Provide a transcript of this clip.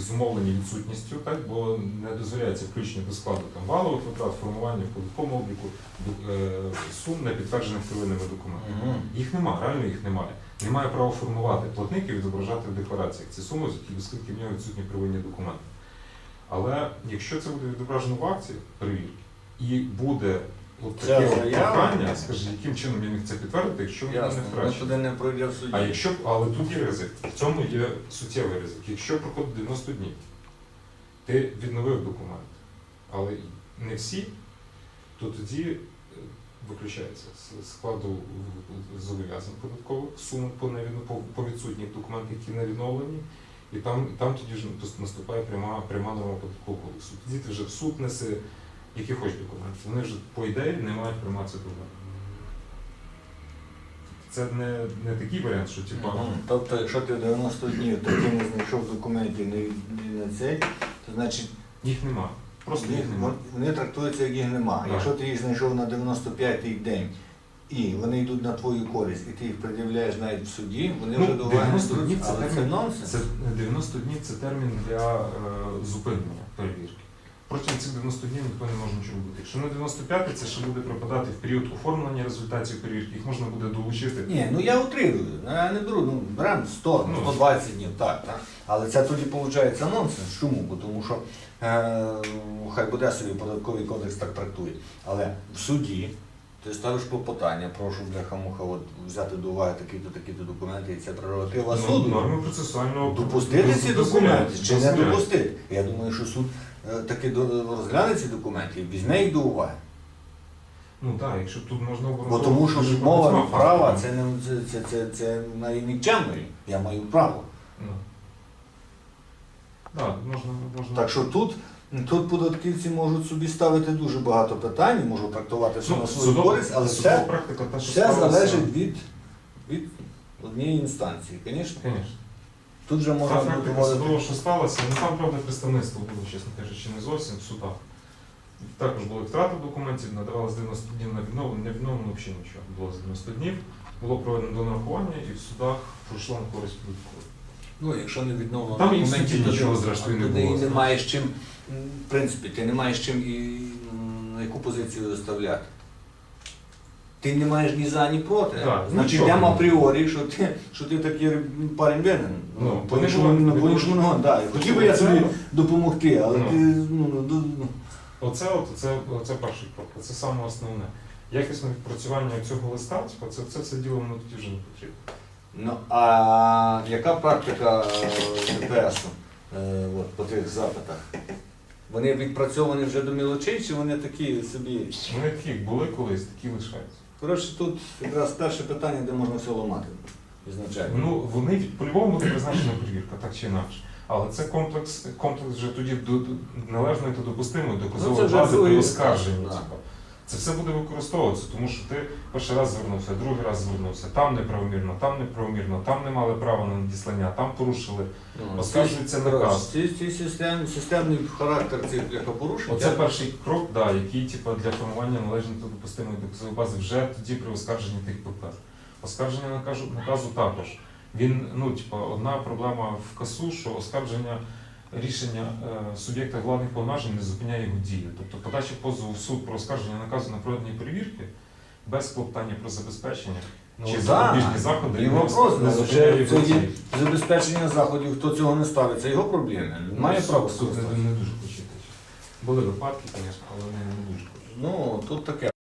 зумовлені відсутністю, так, бо не дозволяється включення до складу там, валових витрат, формування в податковому обліку е, сум не підтверджених первинними документами. Їх немає, реально їх немає. Немає права формувати платник і відображати в деклараціях ці суми, оскільки в нього відсутні первинні документи. Але якщо це буде відображено в акції перевірки, і буде от Ця таке от заява? прохання, скажи, яким чином я міг це підтвердити, якщо воно Ясно, не воно туди не пройде в суді. А якщо, але тут є ризик, в цьому є суттєвий ризик. Якщо проходить 90 днів, ти відновив документ, але не всі, то тоді е, виключається з складу в- зобов'язань податкових суми по, невідно- по, по відсутніх документах, які не відновлені, і там, там тоді ж наступає пряма, пряма норма податкового кодексу. Тоді ти вже в суд неси які хоч документи. Вони вже по ідеї не мають прийматися до мене. Це не, не такий варіант, що типа. Мгм. Тобто, якщо ти 90 днів таки не знайшов документів не, не на цей, то значить Їх нема. Просто їх нема. вони трактуються як їх нема. Так. Якщо ти їх знайшов на 95-й день і вони йдуть на твою користь, і ти їх пред'являєш навіть в суді, вони Ну, вже до уваги не 90 беруть. днів це Але це термін. нонсенс. Це 90 днів це термін для е, зупинення 90 днів ніхто не може нічого робити. Якщо на 95 це ще буде припадати в період оформлення результатів перевірки, їх можна буде долучити. Ні, ну я утрирую, ну, я не беру, ну беремо 100, Ну. 120 днів, так, так. Але це тоді виходить нонсенс. Чому? Бо Тому що е, хай буде собі податковий кодекс так трактує. Але в суді ти ставиш клопотання, прошу бляха-муха от, взяти до уваги такі-то, такі-то документи, і це прерогатива Ну, суду. Норми процесуального Допустити ці документи чи не допустити? Я думаю, що суд таки до- розгляне ці документи і візьме їх до уваги. Ну так, якщо тут можна Бо тому що відмова права це не це, це, це, навіть нікчемною. Я маю право. Ну. Так, можна, можна. Так що тут, тут податківці можуть собі ставити дуже багато питань, можуть трактувати все ну, на свою користь, але все, практика та, що все залежить від, від однієї інстанції. Звісно. Тут же Та можна практика доводити. судова, що сталося, ну там, правда, представництво було, чесно кажучи, не зовсім в судах. Також були втрати документів, надавалось 90 днів на відновлення, не відновлено взагалі нічого. Було за 90 днів, було проведено до нарахування і в судах пройшло на користь податкової. Ну, якщо не відновлено Там і в документів, то нічого, ти- зрештою, не було, не маєш чим, м, в принципі, ти не маєш чим і м, на яку позицію виставляти. Ти не маєш ні за, ні проти. Так, Значить, нічого. йдемо апріорі, що ти, що ти такий парень винен. Ну, Ну, по-іншому були- по-іншому не гон. Да. Хотів би я тобі допомогти, але Ну. ти ну, ну, ду- ну. Оце, от, це, це перший крок, це саме основне. Якісне відпрацювання цього листа, типу, це, це все діло воно тоді вже не потрібно. Ну, а яка практика е, ДПС е, от, по тих запитах? Вони відпрацьовані вже до мілочей, чи вони такі собі? Вони такі були колись, такі лишаються. Коротше, тут якраз перше питання, де можна все ламати. Ізначально. Ну, вони по-любому буде призначена перевірка, так чи інакше. Але це комплекс, комплекс вже тоді до, до належної та допустимої Ну, доказової вже бази при оскарженні. да. типу. Це все буде використовуватися, тому що ти перший раз звернувся, другий раз звернувся, там неправомірно, там неправомірно, там не мали права на надіслання, там порушили. Ну, Оскаржується наказ. Ці, ці систем, системний характер цих порушень. Оце перший крок, да, який типу, для формування належної та допустимої доказової бази вже тоді при оскарженні тих ПП. Оскарження наказу, наказу також. Він, ну, типу, одна проблема в касу, що оскарження рішення е, суб'єкта владних повноважень не зупиняє його дію. Тобто подача позову в суд про оскарження наказу на проведення перевірки без клопотання про забезпечення Ну, чи запобіжні заходи І вопрос, не зупиняє його є. Забезпечення заходів, хто цього не ставить, це його проблеми. Має Ну, право суд не, не дуже хоче. Були випадки, звісно, але не, не дуже хоче. Ну, тут таке.